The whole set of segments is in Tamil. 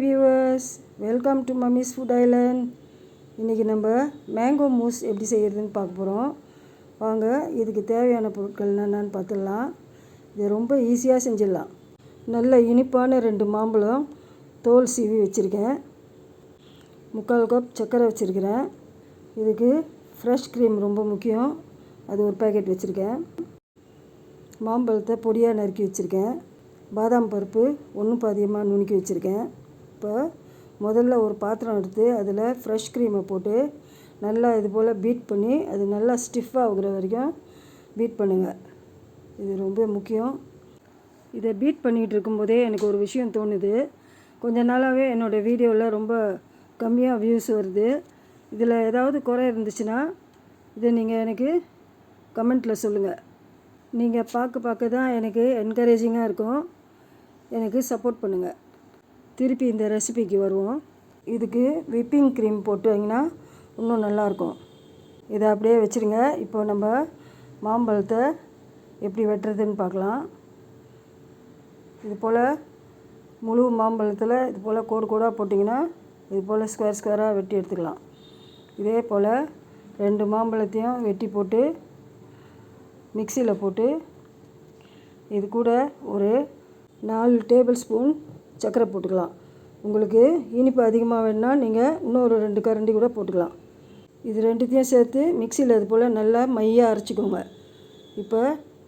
Welcome to mummy's food island இன்றைக்கி நம்ம மேங்கோ மூஸ் எப்படி செய்கிறதுன்னு பார்க்க போகிறோம் வாங்க இதுக்கு தேவையான பொருட்கள் என்னென்னு பார்த்துடலாம். இது ரொம்ப ஈஸியாக செஞ்சிடலாம். நல்ல இனிப்பான ரெண்டு மாம்பழம் தோல் சீவி வச்சுருக்கேன். முக்கால் கப் சர்க்கரை வச்சுருக்கிறேன். இதுக்கு ஃப்ரெஷ் க்ரீம் ரொம்ப முக்கியம். அது ஒரு பேக்கெட் வச்சுருக்கேன். மாம்பழத்தை பொடியாக நறுக்கி வச்சுருக்கேன். பாதாம் பருப்பு ஒன்றும் பாதியமாக நுணுக்கி வச்சுருக்கேன். இப்போ முதல்ல ஒரு பாத்திரம் எடுத்து அதில் ஃப்ரெஷ் க்ரீமை போட்டு நல்லா இது போல் பீட் பண்ணி அது நல்லா ஸ்டிஃபாக ஆகுற வரைக்கும் பீட் பண்ணுங்கள் இது ரொம்ப முக்கியம். இதை பீட் பண்ணிகிட்டு இருக்கும்போதே எனக்கு ஒரு விஷயம் தோணுது. கொஞ்ச நாளாகவே என்னோடய வீடியோவில் ரொம்ப கம்மியாக வியூஸ் வருது. இதில் ஏதாவது குறை இருந்துச்சுன்னா இதை நீங்கள் எனக்கு கமெண்ட்டில் சொல்லுங்கள் நீங்கள் பார்க்க பார்க்க தான் எனக்கு என்கரேஜிங்காக இருக்கும். எனக்கு சப்போர்ட் பண்ணுங்கள் திருப்பி இந்த ரெசிபிக்கு வருவோம். இதுக்கு விப்பிங் க்ரீம் போட்டு போட்டிங்கன்னா இன்னும் நல்லாயிருக்கும். இதை அப்படியே வச்சுருங்க. இப்போ நம்ம மாம்பழத்தை எப்படி வெட்டுறதுன்னு பார்க்கலாம். இது போல் முழு மாம்பழத்தில் இது போல் கோடு கோடாக போட்டிங்கன்னா இது போல் ஸ்கொயர் ஸ்கொயராக வெட்டி எடுத்துக்கலாம். இதே போல் ரெண்டு மாம்பழத்தையும் வெட்டி போட்டு மிக்சியில் போட்டு இது கூட ஒரு நாலு டேபிள் ஸ்பூன் சர்க்கரை போட்டுக்கலாம். உங்களுக்கு இனிப்பு அதிகமாக வேணுன்னா நீங்கள் இன்னொரு ரெண்டு கரண்டி கூட போட்டுக்கலாம். இது ரெண்டுத்தையும் சேர்த்து மிக்சியில் அது போல் நல்லா மையாக அரைச்சிக்கோங்க. இப்போ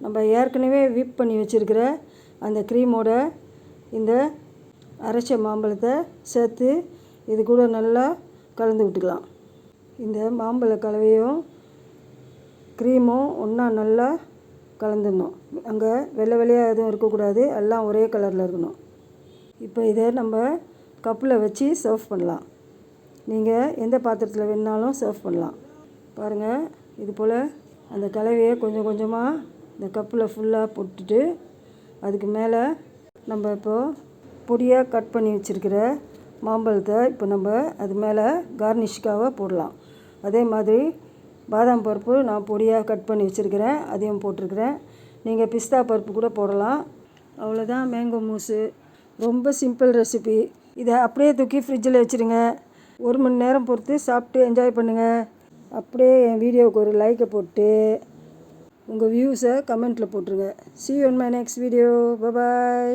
நம்ம ஏற்கனவே விப் பண்ணி வச்சுருக்கிற அந்த க்ரீமோட இந்த அரைச்ச மாம்பழத்தை சேர்த்து இது கூட நல்லா கலந்து விட்டுக்கலாம். இந்த மாம்பழ கலவையும் க்ரீமும் ஒன்றா நல்லா கலந்துடணும். அங்கே வெள்ளை வெள்ளையாக எதுவும் இருக்கக்கூடாது. எல்லாம் ஒரே கலரில் இருக்கணும். இப்போ இதை நம்ம கப்பில் வச்சு சர்வ் பண்ணலாம். நீங்கள் எந்த பாத்திரத்தில் வேணுனாலும் சர்வ் பண்ணலாம். பாருங்கள் இது போல் அந்த கலவையை கொஞ்சம் கொஞ்சமாக இந்த கப்பில் ஃபுல்லாக போட்டுட்டு அதுக்கு மேலே நம்ம இப்போது பொடியாக கட் பண்ணி வச்சுருக்கிற மாம்பழத்தை இப்போ நம்ம அது மேலே கார்னிஷ்காக போடலாம். அதே மாதிரி பாதாம் பருப்பு நான் பொடியாக கட் பண்ணி வச்சுருக்கிறேன் அதையும் போட்டிருக்கிறேன். நீங்கள் பிஸ்தா பருப்பு கூட போடலாம். அவ்வளோதான் மேங்கோ மூஸு ரொம்ப சிம்பிள் ரெசிபி இதை அப்படியே தூக்கி ஃப்ரிட்ஜில் வச்சுருங்க. ஒரு மணி நேரம் பொறுத்து சாப்பிட்டு என்ஜாய் பண்ணுங்கள் அப்படியே என் வீடியோவுக்கு ஒரு லைக்கை போட்டு உங்கள் வியூஸை கமெண்ட்டில் போட்டுருங்க. See on my next video bye bye